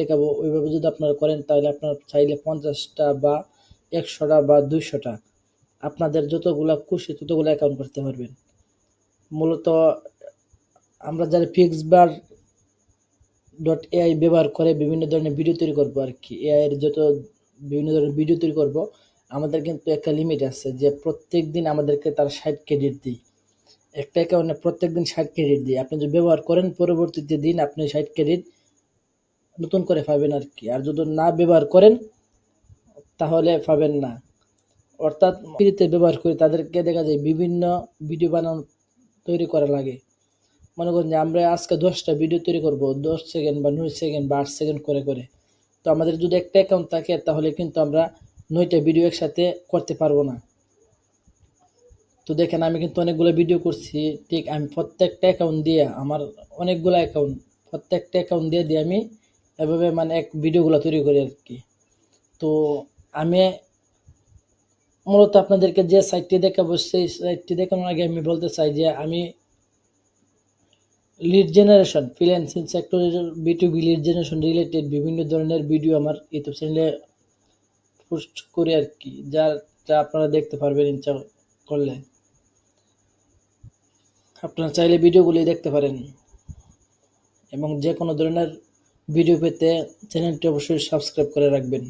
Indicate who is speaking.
Speaker 1: দেখাবো। ওইভাবে যদি আপনারা করেন, তাহলে আপনার চাইলে পঞ্চাশটা বা একশোটা বা দুইশোটা। আপনাদের যতগুলা খুশি ততগুলো অ্যাকাউন্ট করতে পারবেন। মূলত আমরা যারা ফিক্স বার ডট এআই ব্যবহার করে বিভিন্ন ধরনের ভিডিও তৈরি করব আর কি। এআই এর যত বিভিন্ন ধরনের ভিডিও তৈরি করব, আমাদের কিন্তু একটা লিমিট আছে যে প্রত্যেক দিন আমাদেরকে তার ষাট ক্রেডিট দিই একটা অ্যাকাউন্টে প্রত্যেক দিন ষাট ক্রেডিট দিই আপনি যদি ব্যবহার করেন, পরবর্তীতে দিন আপনি ষাট ক্রেডিট নতুন করে পাবেন আর কি। আর যদি না ব্যবহার করেন, তাহলে পাবেন না। অর্থাৎ ফ্রিতে ব্যবহার করে তাদেরকে দেখা যায় বিভিন্ন ভিডিও বানানো তৈরি করা লাগে। মনে করেন যে আমরা আজকে দশটা ভিডিও তৈরি করব, দশ সেকেন্ড বা নয় সেকেন্ড বা আট সেকেন্ড করে করে। তো আমাদের যদি একটা অ্যাকাউন্ট থাকে, তাহলে কিন্তু আমরা নয়টা ভিডিও একসাথে করতে পারব না। তো দেখেন, আমি কিন্তু অনেকগুলো ভিডিও করছি। ঠিক, আমি প্রত্যেকটা অ্যাকাউন্ট দিয়ে, আমার অনেকগুলো অ্যাকাউন্ট প্রত্যেকটা অ্যাকাউন্ট দিয়ে দিয়ে আমি এভাবে মানে এক ভিডিওগুলো তৈরি করি আর কি। তো আমি মূলত আপনাদেরকে যে সাইটটি দেখাবো, সেই সাইটটি দেখানোর আগে আমি বলতে চাই যে আমি লিড জেনারেশন ফ্রিল্যান্সিং সেক্টরের B to B lead generation related বিভিন্ন ধরনের ভিডিও আমার ইউটিউব চ্যানেলে পোস্ট করি আর কি যার যা আপনারা দেখতে পারবেন ইচ্ছা করলে। আপনারা চাইলে ভিডিওগুলি দেখতে পারেন। এবং যে কোনো ধরনের ভিডিও পেতে চ্যানেলটি অবশ্যই সাবস্ক্রাইব করে রাখবেন।